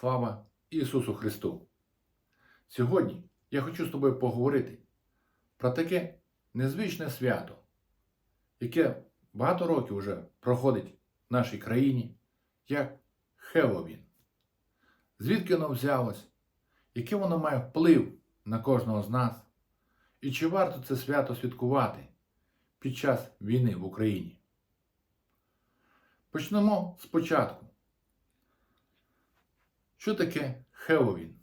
Слава Ісусу Христу! Сьогодні я хочу з тобою поговорити про таке незвичне свято, яке багато років вже проходить в нашій країні, як Хеллоуін. Звідки воно взялось, який воно має вплив на кожного з нас, і чи варто це свято святкувати під час війни в Україні? Почнемо спочатку. Що таке Хеллоуін?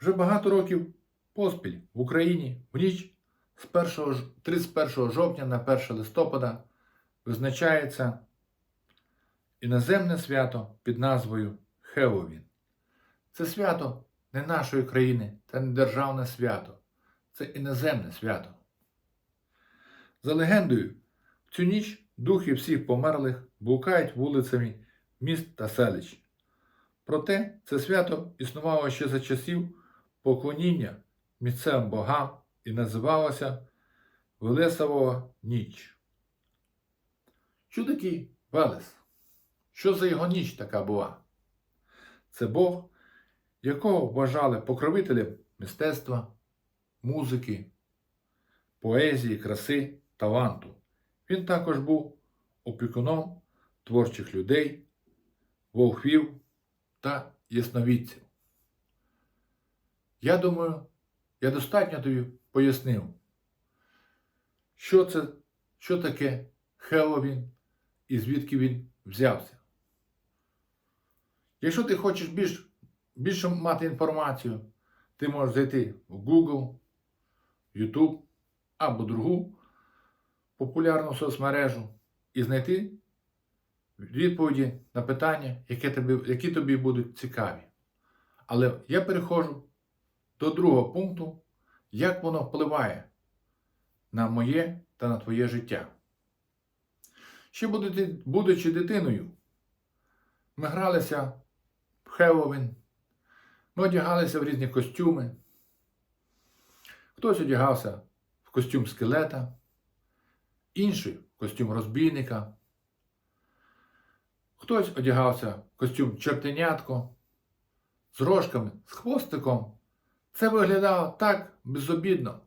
Вже багато років поспіль в Україні в ніч з 1, 31 жовтня на 1 листопада визначається іноземне свято під назвою Хеллоуін. Це свято не нашої країни, це не державне свято, це іноземне свято. За легендою, в цю ніч духи всіх померлих блукають вулицями міст та селищ. Проте це свято існувало ще за часів поклоніння місцевим богам і називалося Велесовова ніч. Що такий Велес? Що за його ніч така була? Це Бог, якого вважали покровителем мистецтва, музики, поезії, краси, таланту. Він також був опікуном творчих людей, волхвів та ясновідців. Я думаю, я достатньо тобі пояснив, що це, що таке Хеллоуін і звідки він взявся. Якщо ти хочеш більш, більше мати інформацію, ти можеш зайти в Google, YouTube або другу популярну соцмережу і знайти відповіді на питання, які тобі, які тобі будуть цікаві. Але я переходжу до другого пункту, як воно впливає на моє та на твоє життя. Ще будучи, дитиною, ми гралися в Хеллоуін, ми одягалися в різні костюми. Хтось одягався в костюм скелета, інший в костюм розбійника. Хтось одягався костюм чертенятко з рожками, з хвостиком. Це виглядало так безобідно,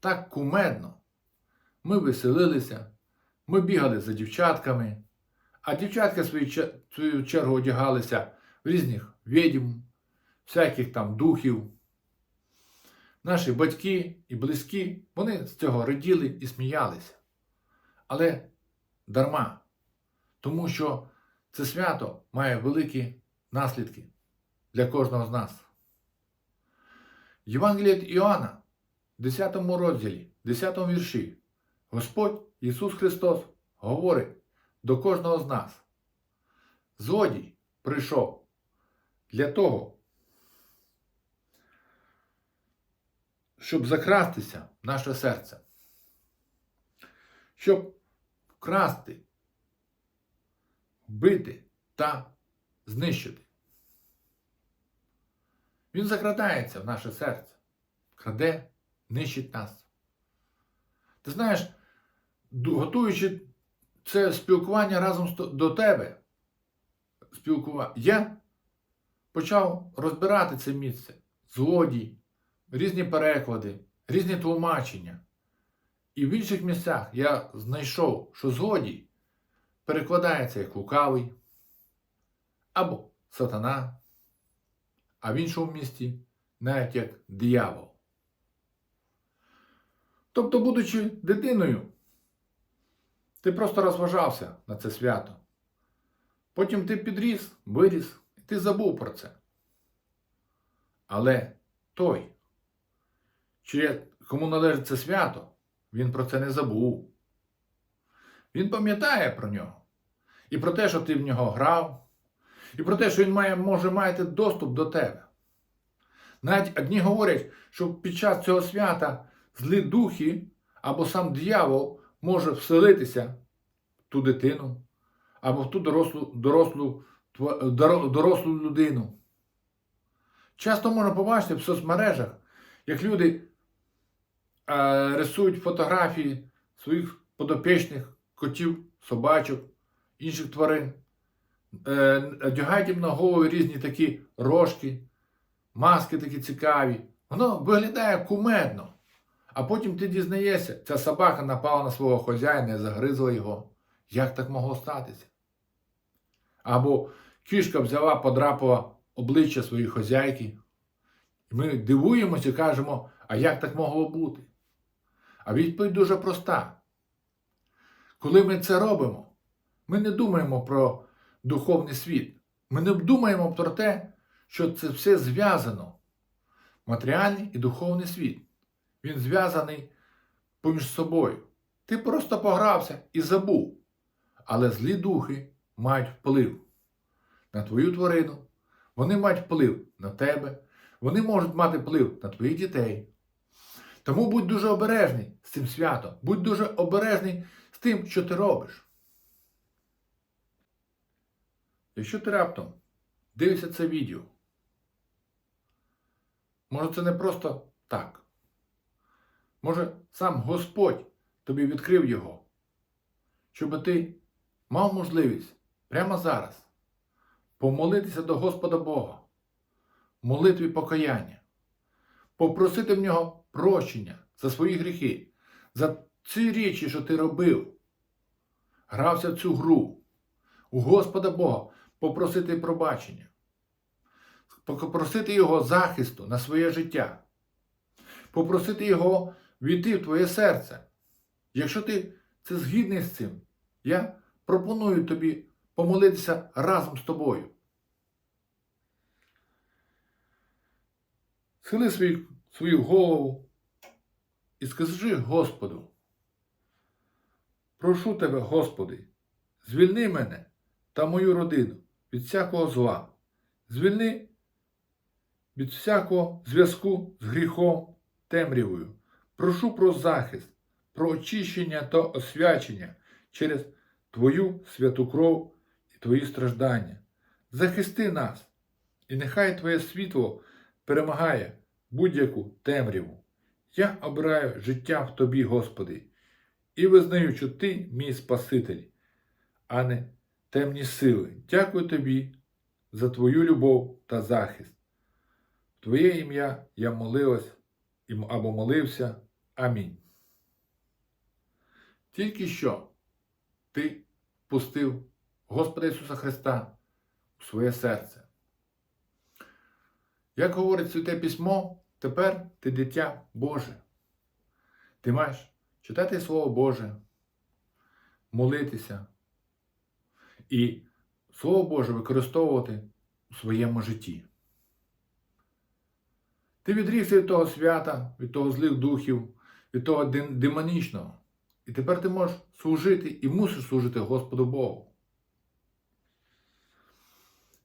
так кумедно. Ми веселилися, ми бігали за дівчатками, а дівчатки в свою чергу одягалися в різних відьм, всяких там духів. Наші батьки і близькі, вони з цього раділи і сміялися. Але дарма, тому що це свято має великі наслідки для кожного з нас. Євангеліє Іоанна, 10 розділі, 10 вірші, Господь Ісус Христос говорить до кожного з нас. Злодій прийшов для того, щоб закрастися в наше серце, щоб вкрасти, вбити та знищити. Він закрадається в наше серце, краде, нищить нас. Ти знаєш, готуючи це спілкування разом до тебе, спілкування, я почав розбирати це місце, злодій, різні переклади, різні тлумачення. І в інших місцях я знайшов, що злодій перекладається як лукавий або сатана, а в іншому місті навіть як диявол. Тобто, будучи дитиною, ти просто розважався на це свято. Потім ти підріс, виріс, і ти забув про це. Але той, чи кому належить це свято, він про це не забув. Він пам'ятає про нього. І про те, що ти в нього грав, і про те, що він має, може мати доступ до тебе. Навіть одні говорять, що під час цього свята злі духи або сам диявол може вселитися в ту дитину, або в ту дорослу, дорослу, дорослу людину. Часто можна побачити в соцмережах, як люди е, рисують фотографії своїх подопічних котів, собачок, інших тварин е, одягають їм на голову різні такі рожки, маски такі цікаві. Воно виглядає кумедно. А потім ти дізнаєшся, ця собака напала на свого хазяїна і загризла його. Як так могло статися? Або кішка взяла, подрапала обличчя своєї хазяйки. І ми дивуємося і кажемо, а як так могло бути? А відповідь дуже проста. Коли ми це робимо, ми не думаємо про духовний світ. Ми не думаємо про те, що це все зв'язано. Матеріальний і духовний світ. Він зв'язаний поміж собою. Ти просто погрався і забув. Але злі духи мають вплив на твою тварину, вони мають вплив на тебе, вони можуть мати вплив на твоїх дітей. Тому будь дуже обережний з цим святом, будь дуже обережний з тим, що ти робиш. Якщо ти раптом дивишся це відео, може це не просто так. Може, сам Господь тобі відкрив його, щоб ти мав можливість прямо зараз помолитися до Господа Бога, молитві покаяння, попросити в нього прощення за свої гріхи, за ці речі, що ти робив, грався в цю гру, у Господа Бога попросити пробачення, попросити Його захисту на своє життя, попросити Його війти в твоє серце. Якщо ти це згідний з цим, я пропоную тобі помолитися разом з тобою. Схили свою, свою голову і скажи Господу. Прошу тебе, Господи, звільни мене та мою родину від всякого зла. Звільни від всякого зв'язку з гріхом темрявою. Прошу про захист, про очищення та освячення через Твою святу кров і Твої страждання. Захисти нас, і нехай Твоє світло перемагає будь-яку темряву. Я обираю життя в Тобі, Господи, і визнаю, що Ти мій Спаситель, а не темні сили. Дякую Тобі за Твою любов та захист. В Твоє ім'я я молилась або молився. Амінь. Тільки що ти пустив Господа Ісуса Христа у своє серце. Як говорить Святе Письмо, тепер ти дитя Боже. Ти маєш читати Слово Боже, молитися і Слово Боже використовувати у своєму житті. Ти відрігся від того свята, від того злих духів, від того демонічного. І тепер ти можеш служити і мусиш служити Господу Богу.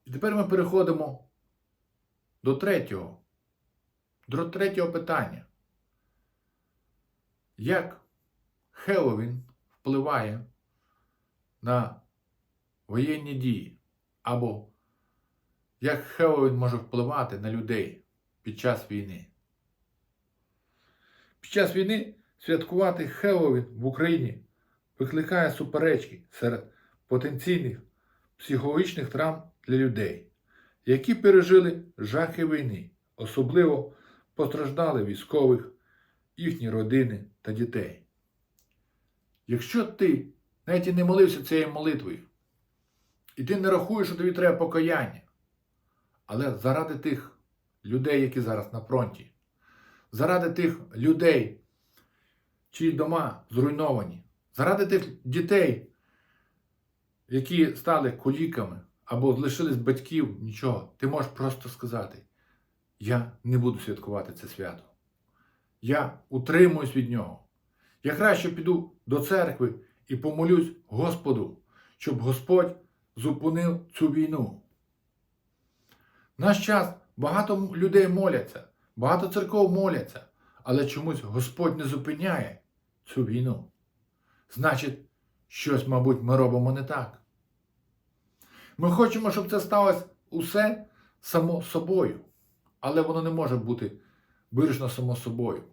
І тепер ми переходимо до третього, до третього питання. Як Хеллоуін впливає на воєнні дії? Або як Хеллоуін може впливати на людей під час війни? Під час війни святкувати Хеллоуін в Україні викликає суперечки серед потенційних психологічних травм для людей, які пережили жахи війни, особливо постраждали військових, їхні родини та дітей. Якщо ти навіть і не молився цією молитвою, і ти не рахуєш, що тобі треба покаяння, але заради тих людей, які зараз на фронті, заради тих людей, чиї дома зруйновані, заради тих дітей, які стали коліками або лишились батьків, нічого, ти можеш просто сказати: я не буду святкувати це свято. Я утримуюсь від нього. Я краще піду до церкви і помолюсь Господу, щоб Господь зупинив цю війну. В наш час багато людей моляться, багато церков моляться, але чомусь Господь не зупиняє цю війну. Значить, щось, мабуть, ми робимо не так. Ми хочемо, щоб це сталося усе само собою, але воно не може бути вирішено само собою.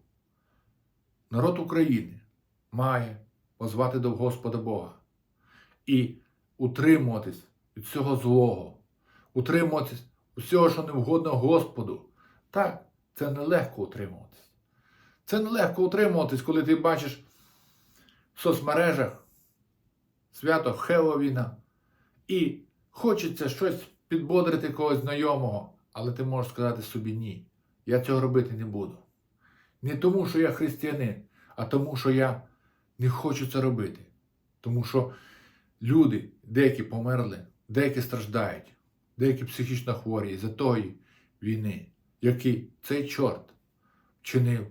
Народ України має позвати до Господа Бога і утримуватись від всього злого, утримуватись усього, що не вгодно Господу. Так, це нелегко утримуватись. Це нелегко утримуватись, коли ти бачиш в соцмережах свято Хеллоуіна і хочеться щось підбодрити когось знайомого, але ти можеш сказати собі ні. Я цього робити не буду. Не тому, що я християнин, а тому, що я не хочу це робити. Тому що люди, деякі померли, деякі страждають, деякі психічно хворі за тої війни, який цей чорт вчинив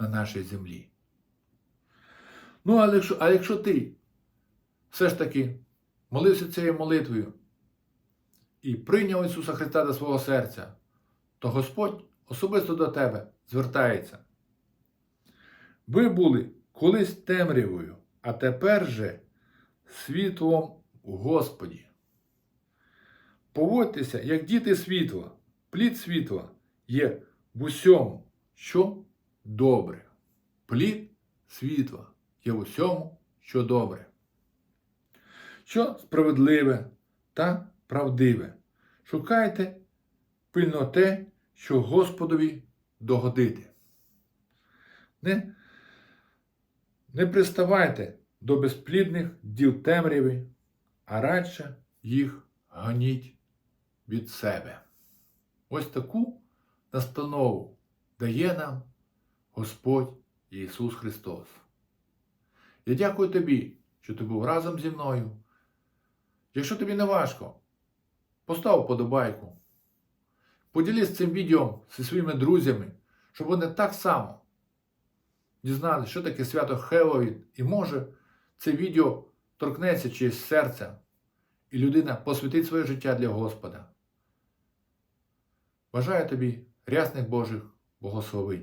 на нашій землі. Ну, але якщо, а якщо ти все ж таки молився цією молитвою і прийняв Ісуса Христа до свого серця, то Господь особисто до тебе звертається. Ви були колись темрявою, а тепер же світлом у Господі. Поводьтеся, як діти світла, плід світла є в усьому, що добре. Плід світла є в усьому, що добре. Що справедливе та правдиве. Шукайте пильно те, що Господові догодити. Не, не приставайте до безплідних діл темряви, а радше їх ганіть від себе. Ось таку настанову дає нам Господь Ісус Христос. Я дякую тобі, що ти був разом зі мною. Якщо тобі не важко, постав подобайку. Поділись цим відео зі своїми друзями, щоб вони так само дізналися, що таке свято Хеллоуін, і може це відео торкнеться чиєсь серця, і людина посвятить своє життя для Господа. Бажаю тобі рясних Божих благословень.